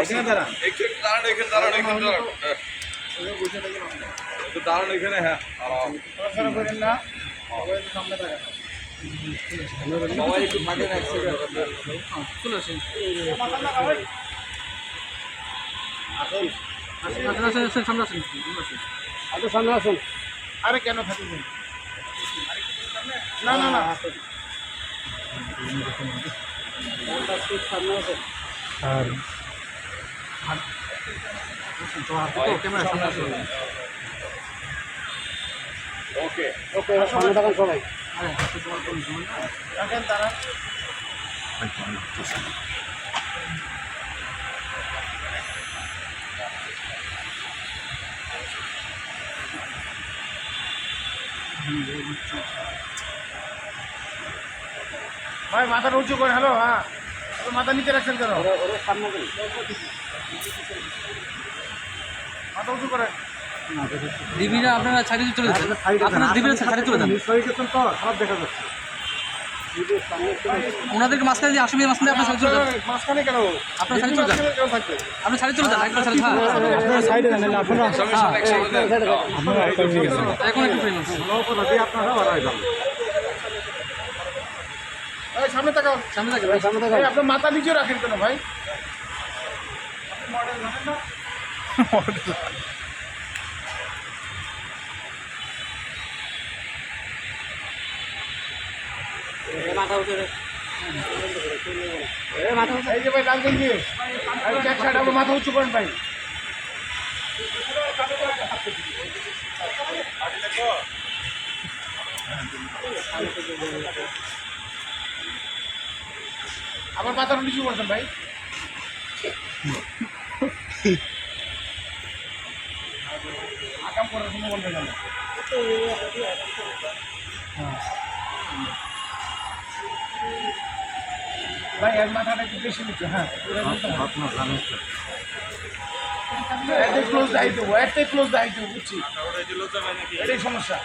এখানে দাঁড়ান একটু দাঁড়ান এখানে দাঁড়ান এখানে দাঁড়ান হ্যাঁ। একটু দাঁড়ান এখানে হ্যাঁ আরাম। পড়াশোনা করেন না সবাই একটু সামনে থাকেন সবাই একটু থাকেন এক সেকেন্ড চলে আসেন আসুন আসেন আসেন আসেন সামনে আসেন আসেন। আচ্ছা সামনে আসুন আরে কেন থাকবেন না না না আসেন ওকে। ওকে সামনে থাকেন সবাই। আরে রাখেন তারা। ভাই মাথাটা উঁচু করে হ্যালো হ্যাঁ মাথা নিচে রাখছেন কেন মাথা উঁচু করে দিবিরা আপনারা ছাড়িয়ে চলে যান আপনারা দিবিরা ছাড়িয়ে চলে যান ওনাদেরকে মাঝখানে দিয়ে আসবে মাঝখানে আপনার ছাড়িয়ে চলে যান মাঝখানে কেন আপনার ছাড়িয়ে চলে যান আপনি ছাড়িয়ে চলে যান একবার হ্যাঁ সাইডে আপনারা এখন একটু সামনে তাকাও সামনে থাকে সামনে তাকাও। আপনার মাথা নিচে রাখেন কেন ভাই। মডেল জানেন না। এই যে ভাই লাল গেঞ্জি এই চেক শার্ট আপনার মাথা উঁচু করেন ভাই। আমার মাথাটা নিচু করছেন ভাই। করার কোনো বলতে গেল ভাই, এর মাথাটা একটু বেশি নিচু হ্যাঁ। এতে দায়িত্ব এতে ক্লোজ দায়িত্ব, বুঝছি। এটাই সমস্যা।